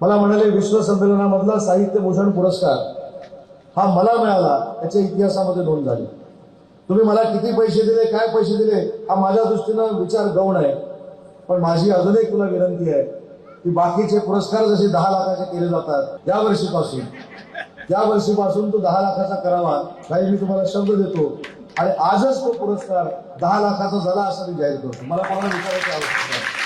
मला म्हणाले विश्व संमेलनामधला साहित्य भूषण पुरस्कार हा मला मिळाला याच्या इतिहासामध्ये नोंद झाली. तुम्ही मला किती पैसे दिले काय पैसे दिले हा माझ्या दृष्टीनं विचार गौण आहे. पण माझी अजून एक तुला विनंती आहे की बाकीचे पुरस्कार जसे दहा लाखाचे केले जातात या वर्षीपासून या वर्षीपासून तो दहा लाखाचा करावा काही मी तुम्हाला शब्द देतो. आणि आजच तो पुरस्कार दहा लाखाचा झाला असं मी जाहीर करतो. मला कोणाला विचारायची आवश्यकता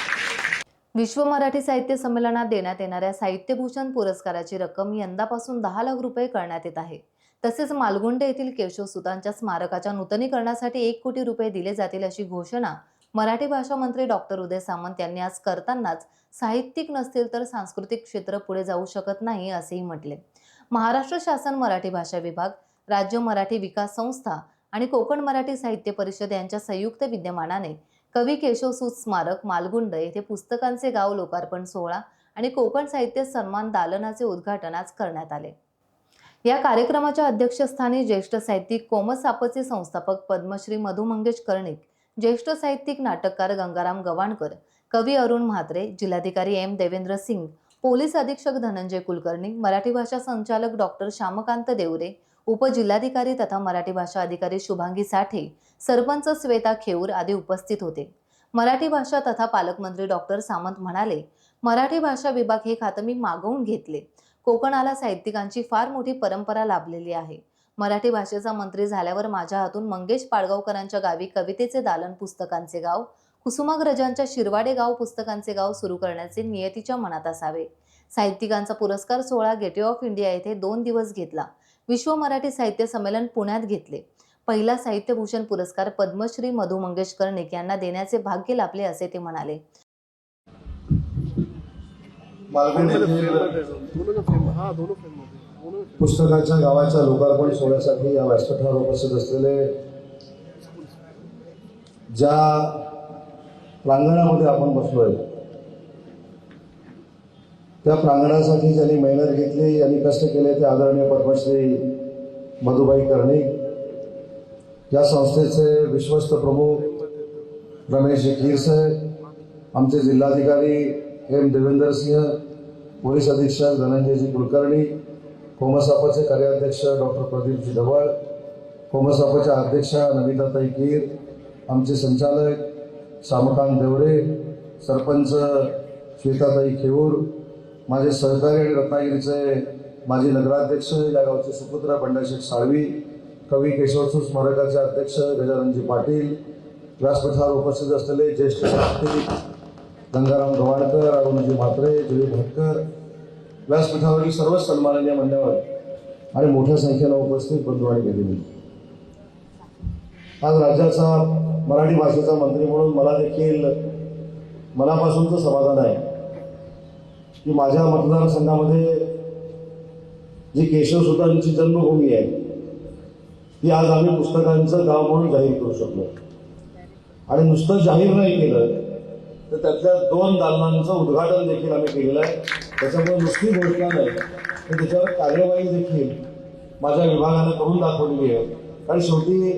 विश्व मराठी साहित्य संमेलनात देण्यात येणाऱ्या साहित्यभूषण पुरस्काराची रक्कम यंदापासून दहा लाख रुपये करण्यात येत आहे. तसेच मालगुंडे येथील केशव सुतांच्या स्मारकाच्या नूतनीकरणासाठी एक कोटी रुपये दिले जातील अशी घोषणा मराठी भाषा मंत्री डॉक्टर उदय सामंत यांनी आज करतानाच साहित्यिक नसतील तर सांस्कृतिक क्षेत्र पुढे जाऊ शकत नाही असेही म्हटले. महाराष्ट्र शासन मराठी भाषा विभाग राज्य मराठी विकास संस्था आणि कोकण मराठी साहित्य परिषद यांच्या संयुक्त विद्यमानाने कवी केशवसूत स्मारक मालगुंड येथे पुस्तकांचे गाव लोकार्पण सोहळा आणि कोकण साहित्य सन्मान दालनाचे उद्घाटन आज करण्यात आले. या कार्यक्रमाच्या अध्यक्षस्थानी ज्येष्ठ साहित्यिक कोमल सापचे संस्थापक पद्मश्री मधु मंगेश कर्णिक ज्येष्ठ साहित्यिक नाटककार गंगाराम गवाणकर कवी अरुण म्हात्रे जिल्हाधिकारी एम देवेंद्र सिंग पोलीस अधीक्षक धनंजय कुलकर्णी मराठी भाषा संचालक डॉक्टर श्यामकांत देवरे उपजिल्हाधिकारी तथा मराठी भाषा अधिकारी शुभांगी साठे सरपंच श्वेता खेऊर आदी उपस्थित होते. मराठी भाषा तथा पालकमंत्री डॉक्टर सामंत म्हणाले मराठी भाषा विभाग हे खातं मी मागवून घेतले. कोकणाला साहित्यिकांची फार मोठी परंपरा लाभलेली आहे. मराठी भाषेचा मंत्री झाल्यावर माझ्या हातून मंगेश पाडगावकरांच्या गावी कवितेचे दालन पुस्तकांचे गाव कुसुमाग्रजांच्या शिरवाडे गाव पुस्तकांचे गाव सुरू करण्याचे नियतीच्या मनात असावे. साहित्यिकांचा पुरस्कार सोहळा गेटवे ऑफ इंडिया येथे दोन दिवस घेतला. विश्व मराठी साहित्य संमेलन पुण्यात घेतले. पहिला साहित्यभूषण पुरस्कार पद्मश्री मधु मंगेश कर्णिक यांना देण्याचे भाग्य लाभले असे ते म्हणाले. पुस्तकाच्या गावाच्या लोकार्पण सोहळ्यासाठी या व्यासपीठावर उपस्थित असलेले ज्या प्रांगणामध्ये आपण बसलोय त्या प्रांगणासाठी ज्यांनी मेहनत घेतली यांनी कष्ट केले ते आदरणीय पद्मश्री मधुबाई कर्णिक या संस्थेचे विश्वस्त प्रमुख रमेश खीरसाहेब आमचे जिल्हाधिकारी एम देवेंदर सिंह पोलीस अधीक्षक धनंजयजी कुलकर्णी कोमसापाचे कार्याध्यक्ष डॉक्टर प्रदीपजी ढवळ कोमसापाच्या अध्यक्षा नमिताताई कीर आमचे संचालक श्यामकांत देवरे सरपंच श्वेताताई खेऊर माझे सहकारी आणि रत्नागिरीचे माजी नगराध्यक्ष या गावचे सुपुत्र बंडाशेठ साळवी कवी केशवसूत स्मारकाचे अध्यक्ष गजाननजी पाटील व्यासपीठावर उपस्थित असलेले ज्येष्ठ साहित्यिक गंगाराम गवाणकर अरुणजी म्हात्रे जयू भटकर व्यासपीठावरील सर्व सन्माननीय मान्यवर आणि मोठ्या संख्येनं उपस्थित बंधू आणि भगिनी. आज राज्याचा मराठी भाषेचा मंत्री म्हणून मला देखील मनापासूनचं समाधान आहे. की माझ्या मतदारसंघामध्ये जी केशवसुतांची जन्मभूमी आहे ती आज आम्ही पुस्तकांचं गाव म्हणून जाहीर करू शकलो. आणि नुसतं जाहीर नाही केलं तर त्यातल्या दोन दालनांचं उद्घाटन देखील आम्ही केलेलं आहे. त्याच्यामुळे नुसती घोषणा नाही तर त्याच्यावर कार्यवाही देखील माझ्या विभागाने करून दाखवलेली आहे. कारण शेवटी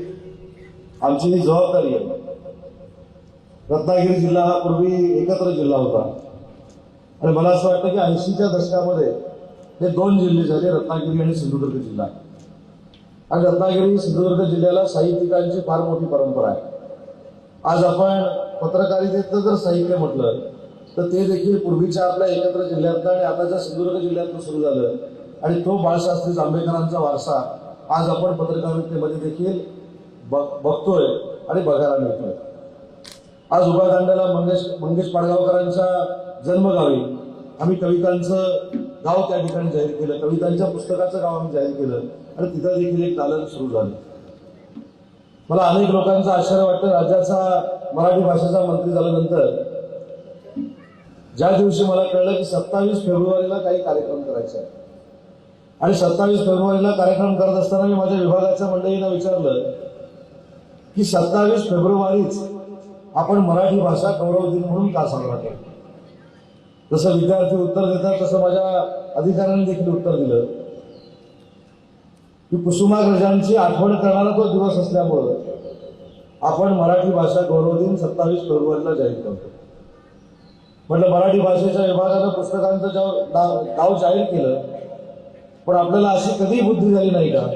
आमची ही जबाबदारी आहे रत्नागिरी जिल्हा हा पूर्वी एकत्र जिल्हा होता. आणि मला असं वाटतं की ऐंशीच्या दशकामध्ये हे दोन जिल्हे झाले रत्नागिरी आणि सिंधुदुर्ग जिल्हा. आणि रत्नागिरी सिंधुदुर्ग जिल्ह्याला साहित्यिकांची फार मोठी परंपरा आहे. आज आपण पत्रकारितेतलं जर साहित्य म्हटलं तर ते देखील पूर्वीच्या आपल्या एकत्र जिल्ह्यातनं आणि आताच्या सिंधुदुर्ग जिल्ह्यातनं सुरू झालं आणि तो बाळशास्त्री जांभेकरांचा वारसा आज आपण पत्रकारितेमध्ये देखील बघ बघतोय आणि बघायला मिळतोय. आज उभ्या मंगेश मंगेश पाडगावकरांच्या जन्मगावी आम्ही कवितांचं गाव त्या ठिकाणी जाहीर केलं. कवितांच्या पुस्तकाचं गाव आम्ही जाहीर केलं. आणि तिथं देखील एक दालन सुरू झालं. मला अनेक लोकांचं आश्चर्य वाटतं. राज्याचा मराठी भाषेचा मंत्री झाल्यानंतर ज्या दिवशी मला कळलं की सत्तावीस फेब्रुवारीला काही कार्यक्रम करायचे आहे आणि सत्तावीस फेब्रुवारीला कार्यक्रम करत असताना मी माझ्या विभागाच्या मंडळींना विचारलं की सत्तावीस फेब्रुवारीच आपण मराठी भाषा गौरव दिन म्हणून का साजरा करतो जसं विद्यार्थी उत्तर देतात तसं माझ्या अधिकाऱ्यांनी देखील उत्तर दिलं. की कुसुमाग्रजांची आठवण करणारा तो दिवस असल्यामुळं आपण मराठी भाषा गौरव दिन सत्तावीस फेब्रुवारीला जाहीर करतो. म्हटलं मराठी भाषेच्या विभागानं पुस्तकांचं जेव्हा नाव गाव जाहीर केलं पण आपल्याला अशी कधी बुद्धी झाली नाही का?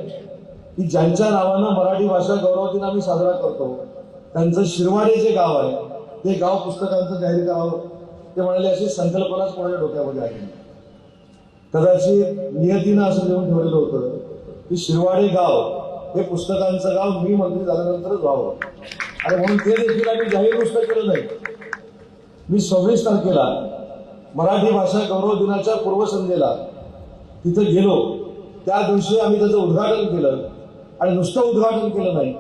की ज्यांच्या नावानं मराठी भाषा गौरव दिन आम्ही साजरा करतो त्यांचं शिरवाडे जे गाव आहे ते गाव पुस्तकांचं जाहीर करावं. ते म्हणाले अशी संकल्पनाच कोणाच्या डोक्यामध्ये आली कदाचित नियतीनं असं लिहून ठेवलेलं होतं की शिरवाडे गाव हे पुस्तकांचं गाव मी मंत्री झाल्यानंतरच व्हावं. आणि म्हणून ते देखील आम्ही जाहीर पुस्तक केलं नाही. मी सव्वीस तारखेला मराठी भाषा गौरव दिनाच्या पूर्वसंध्येला तिथं गेलो. त्या दिवशी आम्ही त्याचं उद्घाटन केलं. आणि नुसतं उद्घाटन केलं नाही.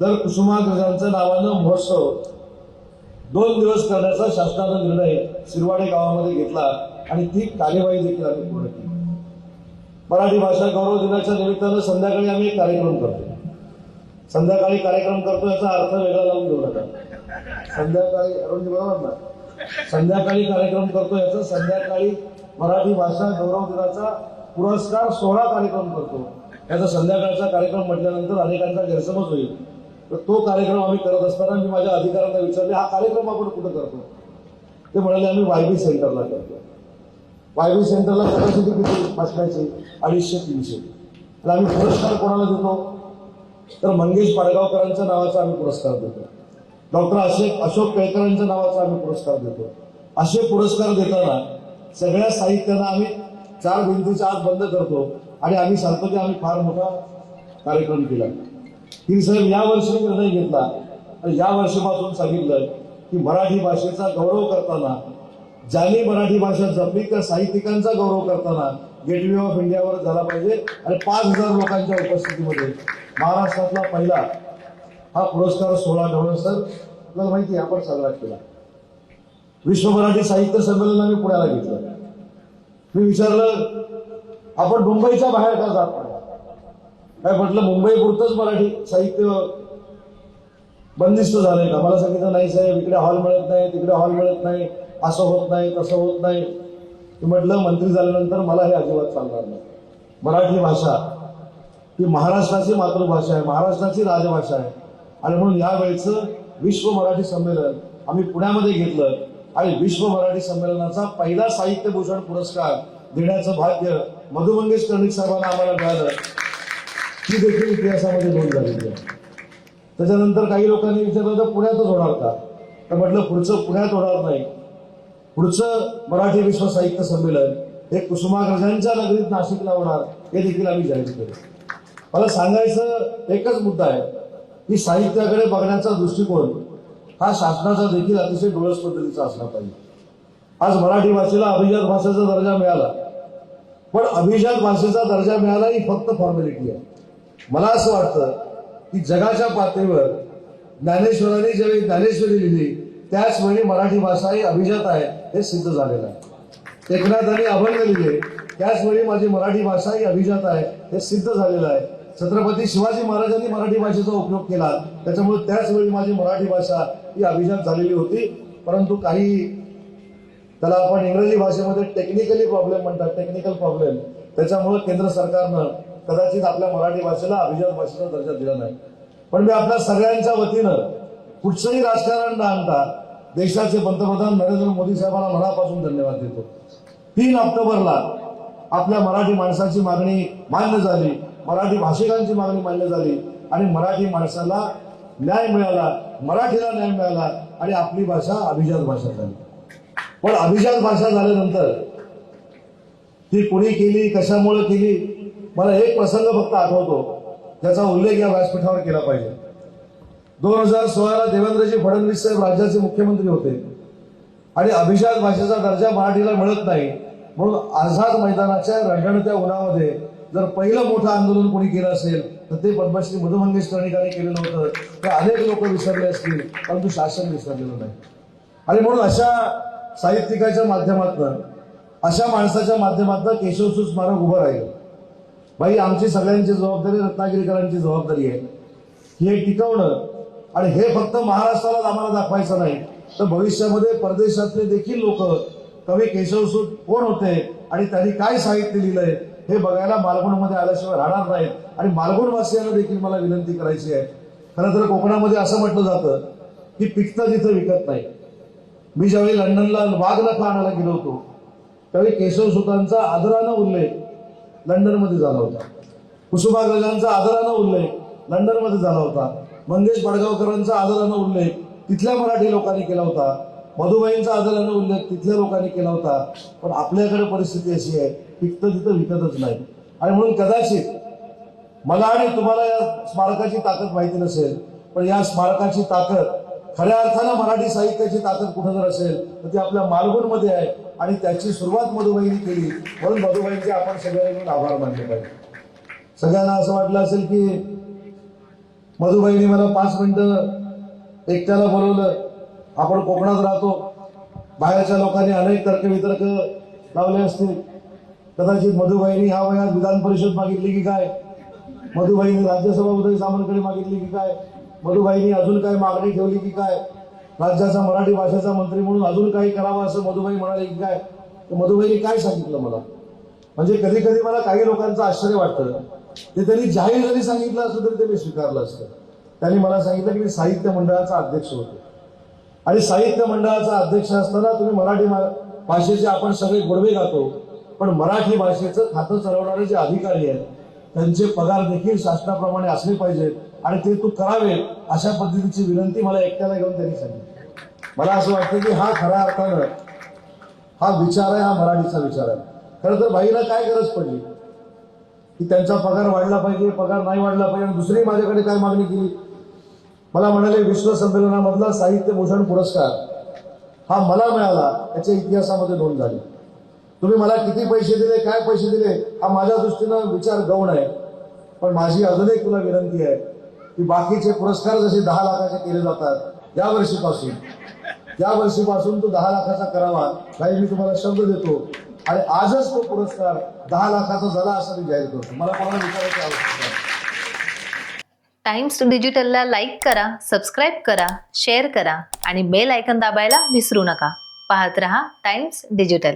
तर कुसुमाग्रजांच्या नावानं महोत्सव दोन दिवस करण्याचा शासनाचा निर्णय शिरवाडे गावामध्ये घेतला आणि ती कार्यवाही देखील आम्ही पूर्ण केली. मराठी भाषा गौरव दिनाच्या निमित्तानं संध्याकाळी आम्ही एक कार्यक्रम करतो. संध्याकाळी कार्यक्रम करतो याचा अर्थ वेगळा लावून घेऊ नका. संध्याकाळी अरुणजी बरोबर ना? संध्याकाळी कार्यक्रम करतो याचा संध्याकाळी मराठी भाषा गौरव दिनाचा पुरस्कार सोहळा कार्यक्रम करतो. याचा संध्याकाळचा कार्यक्रम म्हटल्यानंतर अनेकांचा गैरसमज होईल. तर तो कार्यक्रम आम्ही करत असताना मी माझ्या अधिकाऱ्यांना विचारले हा कार्यक्रम आपण कुठं करतो ते म्हणाले आम्ही वायबी सेंटरला करतो वायबी सेंटरला कॅपॅसिटी किती बसण्याची? अडीचशे तीनशे. तर आम्ही पुरस्कार कोणाला देतो? तर मंगेश पाडगावकरांच्या नावाचा आम्ही पुरस्कार देतो. डॉक्टर अशोक अशोक केळकरांच्या नावाचा आम्ही पुरस्कार देतो. असे पुरस्कार देताना सगळ्या साहित्यांना आम्ही चार भिंतीच्या आत बंद करतो आणि आम्ही सांगतो की आम्ही फार मोठा कार्यक्रम केला. की साहेब यावर्षी निर्णय घेतला. आणि या वर्षीपासून सांगितलं की मराठी भाषेचा गौरव करताना ज्याने मराठी भाषा जपली त्या साहित्यिकांचा गौरव करताना गेटवे ऑफ इंडियावर झाला पाहिजे. आणि पाच हजार लोकांच्या उपस्थितीमध्ये महाराष्ट्रातला पहिला हा पुरस्कार सोळा ठेवणं सर. आपल्याला माहिती आहे आपण साजरा केला. विश्व मराठी साहित्य संमेलन आम्ही पुण्याला घेतलं. मी विचारलं आपण मुंबईच्या बाहेर का जात नाही? काय म्हटलं मुंबई पुरतच मराठी साहित्य बंदिस्त झालंय का? मला सांगितलं नाही साहेब इकडे हॉल मिळत नाही तिकडे हॉल मिळत नाही असं होत नाही तसं होत नाही. म्हटलं मंत्री झाल्यानंतर मला हे अजिबात चालणार नाही. मराठी भाषा ही महाराष्ट्राची मातृभाषा आहे महाराष्ट्राची राजभाषा आहे. आणि म्हणून यावेळेचं विश्व मराठी संमेलन आम्ही पुण्यामध्ये घेतलं. आणि विश्व मराठी संमेलनाचा पहिला साहित्यभूषण पुरस्कार देण्याचं भाग्य मधु मंगेश कर्णिक साहेबांना आम्हाला मिळालं. ही देखील इतिहासामध्ये नोंद झालेली आहे त्याच्यानंतर काही लोकांनी विचारलं तर पुण्यातच होणार का? तर म्हटलं पुढचं पुण्यात होणार नाही. पुढचं मराठी विश्व साहित्य संमेलन हे कुसुमाग्रजांच्या नगरीत नाशिकला होणार हे देखील आम्ही जाहीर केलं. मला सांगायचं एकच मुद्दा आहे की साहित्याकडे बघण्याचा दृष्टिकोन हा शासनाचा देखील अतिशय डोळस पद्धतीचा असला पाहिजे. आज मराठी भाषेला अभिजात भाषेचा दर्जा मिळाला पण अभिजात भाषेचा दर्जा मिळाला ही फक्त फॉर्मॅलिटी आहे. मला असं वाटतं की जगाच्या पातळीवर ज्ञानेश्वरांनी ज्यावेळी ज्ञानेश्वरी लिहिली त्याच वेळी मराठी भाषा ही अभिजात आहे हे सिद्ध झालेलं आहे. एकनाथांनी अभंग लिहिले त्याचवेळी माझी मराठी भाषा ही अभिजात आहे हे सिद्ध झालेलं आहे. छत्रपती शिवाजी महाराजांनी मराठी भाषेचा उपयोग केला त्याच्यामुळे त्याचवेळी माझी मराठी भाषा ही अभिजात झालेली होती. परंतु काही त्याला आपण इंग्रजी भाषेमध्ये टेक्निकली प्रॉब्लेम म्हणतात टेक्निकल प्रॉब्लेम त्याच्यामुळे केंद्र सरकारनं कदाचित आपल्या मराठी भाषेला अभिजात भाषेचा दर्जा दिला नाही. पण मी आपल्या सगळ्यांच्या वतीनं कुठचंही राजकारण न आणता देशाचे पंतप्रधान नरेंद्र मोदी साहेबांना मनापासून धन्यवाद देतो. तीन ऑक्टोबरला आपल्या मराठी माणसाची मागणी मान्य झाली मराठी भाषिकांची मागणी मान्य झाली आणि मराठी माणसाला न्याय मिळाला मराठीला न्याय मिळाला आणि आपली भाषा अभिजात भाषा झाली. पण अभिजात भाषा झाल्यानंतर ती कोणी केली कशामुळे केली मला एक प्रसंग फक्त आठवतो. त्याचा उल्लेख या व्यासपीठावर केला पाहिजे. दोन हजार सोळाला देवेंद्रजी फडणवीस साहेब राज्याचे मुख्यमंत्री होते. आणि अभिजात भाषेचा दर्जा मराठीला मिळत नाही. म्हणून आझाद मैदानाच्या रणरणत्या उन्हामध्ये जर पहिलं मोठं आंदोलन कोणी केलं असेल तर ते पद्मश्री मधु मंगेशकरांनी केलेलं होतं. तर अनेक लोक विसरले असतील परंतु शासन विसरलेलं नाही. आणि म्हणून अशा साहित्यिकाच्या माध्यमातून अशा माणसाच्या माध्यमातून केशवसू स्मारक उभं राहील. बाई आमची सगळ्यांची जबाबदारी रत्नागिरीकरांची जबाबदारी आहे. हे टिकवणं आणि हे फक्त महाराष्ट्रालाच आम्हाला दाखवायचं नाही तर भविष्यामध्ये परदेशातले देखील लोक कवी केशवसूत कोण होते आणि त्यांनी काय साहित्य लिहिलंय हे बघायला मालवणमध्ये आल्याशिवाय राहणार नाही आणि मालवणवासियांना देखील मला विनंती करायची आहे. खरं तर कोकणामध्ये असं म्हटलं जातं की पिकतं तिथं विकत नाही. मी ज्यावेळी लंडनला वाघ नफा आणायला गेलो होतो त्यावेळी केशवसुतांचा आदरानं उल्लेख लंडनमध्ये झाला होता. कुसुमाग्रजांचा आदरानं उल्लेख लंडनमध्ये झाला होता. मंगेश बडगावकरांचा आदरानं उल्लेख तिथल्या मराठी लोकांनी केला होता. मधुबाईंचा आदरानं उल्लेख तिथल्या लोकांनी केला होता. पण आपल्याकडे परिस्थिती अशी आहे पिकतं तिथं विकतच नाही. आणि म्हणून कदाचित मला आणि तुम्हाला या स्मारकाची ताकद माहिती नसेल पण या स्मारकाची ताकद खऱ्या अर्थानं मराठी साहित्याची ताकद कुठं जर असेल तर ती आपल्या मालवणमध्ये आहे. आणि त्याची सुरुवात मधुबाईंनी केली. म्हणून मधुबाईंचे आपण सगळ्यांनी मिळून आभार मानले पाहिजे. सगळ्यांना असं वाटलं असेल की मधुबाईंनी मला पाच मिनिटं एकट्याला बोलवलं. आपण कोकणात राहतो. बाहेरच्या लोकांनी अनेक तर्क वितर्क लावले असतील. कदाचित मधुबाईंनी ह्या वयात विधान परिषद मागितली की काय? मधुबाईंनी राज्यसभा उदय सामंतकडे मागितली की काय? मधुबाईंनी अजून काय मागणी ठेवली की काय? राज्याचा मराठी भाषेचा मंत्री म्हणून अजून काही करावं असं मधुबाई म्हणाले की काय? तर मधुबाईने काय सांगितलं मला? म्हणजे कधी कधी मला काही लोकांचं आश्चर्य वाटतं. ते त्यांनी जाहीर जरी सांगितलं असलं तरी ते मी स्वीकारलं असतं. त्यांनी मला सांगितलं की मी साहित्य मंडळाचा अध्यक्ष होतो. आणि साहित्य मंडळाचा अध्यक्ष असताना तुम्ही मराठी भाषेचे आपण सगळे गोडवे गातो. पण मराठी भाषेचं खातं चालवणारे जे अधिकारी आहेत त्यांचे पगार देखील शासनाप्रमाणे असले पाहिजेत आणि ते तू करावे अशा पद्धतीची विनंती मला एकट्याला घेऊन त्यांनी सांगितली. मला असं वाटतं की हा खऱ्या अर्थानं हा विचार आहे हा मराठीचा विचार आहे. खरं तर बाईला काय गरज पडली? की त्यांचा पगार वाढला पाहिजे पगार नाही वाढला पाहिजे आणि दुसरी माझ्याकडे काय मागणी केली? मला म्हणाले विश्व संमेलनामधला साहित्य भूषण पुरस्कार हा मला मिळाला याच्या इतिहासामध्ये नोंद झाली. तुम्ही मला किती पैसे दिले काय पैसे दिले हा माझ्या दृष्टीनं विचार गौण आहे. पण माझी अजून एक तुला विनंती आहे की बाकीचे पुरस्कार जसे दहा लाखाचे केले जातात या वर्षीपासून. या वर्षीपासून तो दहा लाखाचा करावा. काही मी तुम्हाला शब्द देतो. आणि आजच तो पुरस्कार दहा लाखाचा झाला असं मी जाहीर करतो. मला कोणाला विचारायची आवश्यकता नाही. टाइम्स डिजिटलला लाईक करा सबस्क्राईब करा शेअर करा आणि बेल आयकन दाबायला विसरू नका. पाहत रहा टाइम्स डिजिटल.